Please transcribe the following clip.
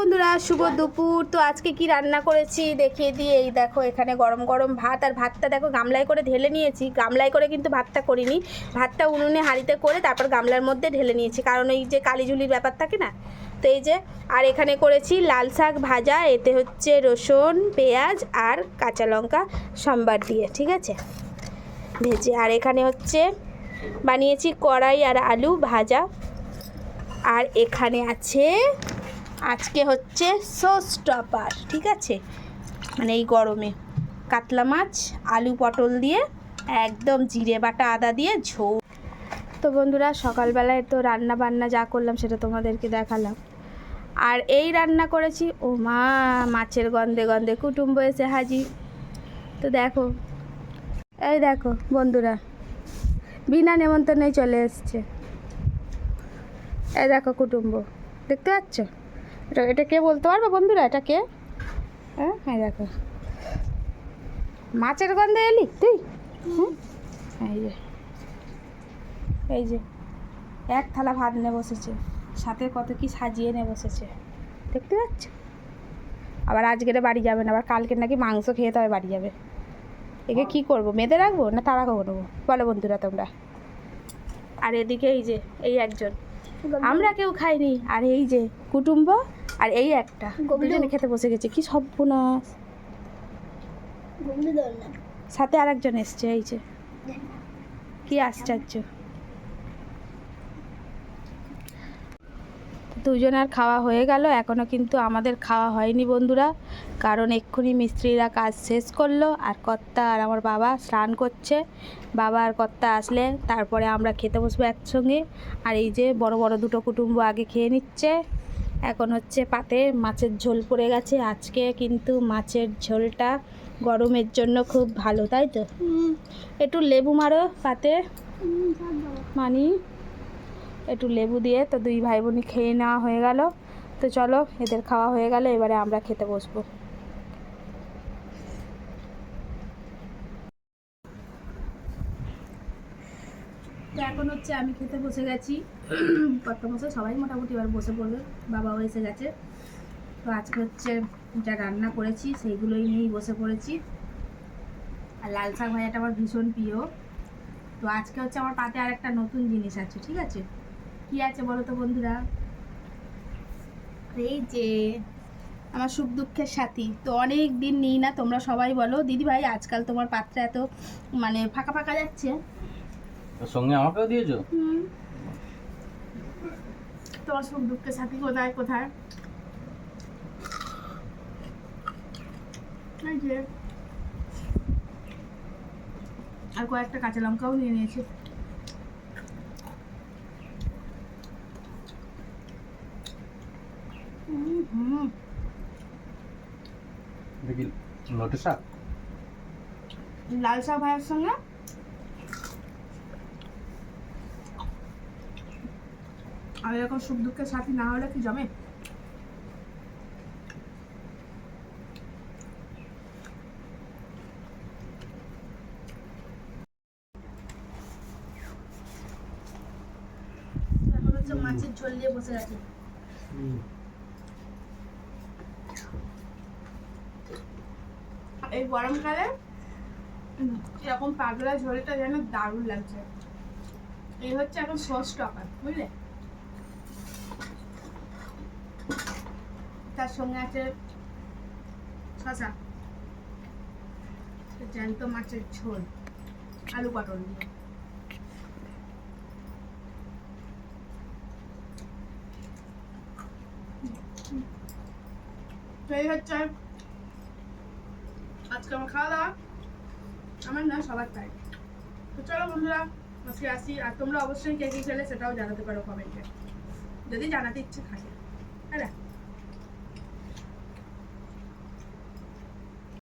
বন্ধুরা, শুভ দুপুর। তো আজকে কি রান্না করেছি দেখিয়ে দিয়ে এই দেখো, এখানে গরম গরম ভাত আর ভাতটা দেখো গামলায় করে ঢেলে নিয়েছি। গামলায় করে কিন্তু ভাতটা করিনি। ভাতটা উনুনে হাঁড়িতে করে তারপর গামলার মধ্যে ঢেলে নিয়েছি। কারণ এই যে কালিঝুলির ব্যাপার থাকে না? তো এই যে, আর এখানে করেছি লাল শাক ভাজা, এতে হচ্ছে রসুন, পেঁয়াজ আর কাঁচা লঙ্কা সম্বার দিয়ে, ঠিক আছে? ভেজে, আর এখানে হচ্ছে বানিয়েছি কড়াই আর আলু ভাজা। আর এখানে আছে আজকে হচ্ছে সোস টপার ঠিক আছে? মানে এই গরমে। কাতলা মাছ, আলু পটল দিয়ে একদম জিরে বাটা আদা দিয়ে ঝোল। তো বন্ধুরা, সকালবেলায় তো রান্না বান্না যা করলাম সেটা তোমাদেরকে দেখালাম। আর এই রান্না করেছি, ও মা, মাছের গন্ধে গন্ধে কুটুম্ব এসে হাজির। তো দেখো, এই দেখো বন্ধুরা, বিনা নেমন্তন্নে চলে এসছে। এই দেখো কুটুম্ব, দেখতে পাচ্ছ? এটা এটা কে বলতে পারবে বন্ধুরা? এটা কে? হ্যাঁ হ্যাঁ দেখো। মাছের গন্ধে এলি? তুই? এই যে। এই যে। এক থালা ভাত নিয়ে বসেছে। সাথে কত কি সাজিয়ে নিয়ে বসেছে। দেখতে পাচ্ছ? আবার আজকের বাড়ি যাবে না। আবার কালকে নাকি মাংস খেয়ে তবে বাড়ি যাবে। একে কি করব? মেয়েদের রাখব না তারা করব বলো বন্ধুরা তোমরা। আর এদিকে এই যে এই একজন। আমরা কেউ খাইনি। আর এই যে কুটুম্ব আর এই একটা। দুজনে খেতে বসে গেছে। কি সর্বনাশ। সাথে আর একজন এসছে এই যে। কি আশ্চর্য। দুজনের খাওয়া হয়ে গেল। এখনও কিন্তু আমাদের খাওয়া হয়নি বন্ধুরা। কারণ এক্ষুনি মিস্ত্রিরা কাজ শেষ করল। আর কর্তা আর আমার বাবা স্নান করছে। বাবা আর কর্তা আসলে তারপরে আমরা খেতে বসবো একসঙ্গে। আর এই যে বড় বড় দুটো কুটুম্ব আগে খেয়ে নিচ্ছে। এখন হচ্ছে পাতে মাছের ঝোল পড়ে গেছে। আজকে কিন্তু মাছের ঝোলটা গরমের জন্য খুব ভালো তাই তো? একটু লেবু মারো পাতে। মানি একটু লেবু দিয়ে তো দুই ভাই বোনই খেয়ে নেওয়া হয়ে গেল। তো চলো এদের খাওয়া হয়ে গেলে এবারে আমরা খেতে বসবো। তো এখন হচ্ছে আমি খেতে বসে গেছি। কত মশাই সবাই মোটামুটি এবার বসে পড়বে, বাবাও এসে গেছে। তো আজকে হচ্ছে যা রান্না করেছি সেইগুলোই নিয়েই বসে পড়েছি। আর লাল শাক ভাজাটা আমার ভীষণ প্রিয়। তো আজকে হচ্ছে আমার পাতে আর একটা নতুন জিনিস আছে, ঠিক আছে? কি আছে বলো তো বন্ধুরা? এই যে আমার সুখ দুঃখের সাথী, তো অনেক দিন নিই না, তোমরা সবাই বলো। দিদি ভাই আজকাল তোমার পাত্রে এত মানে ফাঁকা ফাঁকা যাচ্ছে? সঙ্গে আমাকেও দিয়েছ? হুম। তোমার সুখ দুঃখের সাথী কোথায় কোথায়? আর কয়েকটা কাঁচা লঙ্কাও নিয়ে নিয়েছি। হুম, হুম। দেখি লাল শাক ভাইয়ের সঙ্গে? আর এরকম সুখ দুঃখের সাথী না হলে কি জমে? মাছের ঝোল দিয়ে বসে গেছে এই গরমকালে এরকম পাগলা ঝোলটা যেন দারুণ লাগছে। এই হচ্ছে এখন সস টপার বুঝলে? তার সঙ্গে আছে শশা জ্যান্ত মাছের ঝোল, আলু পটল দিয়ে। হচ্ছে আজকে আমার খাওয়া দাওয়া। আমার না সবার তাই। তো চলো বন্ধুরা, আজকে আসি। আর তোমরা অবশ্যই কী খেলে সেটাও জানাতে পারো কমেন্টে যদি জানাতে ইচ্ছে থাকে। হ্যাঁ।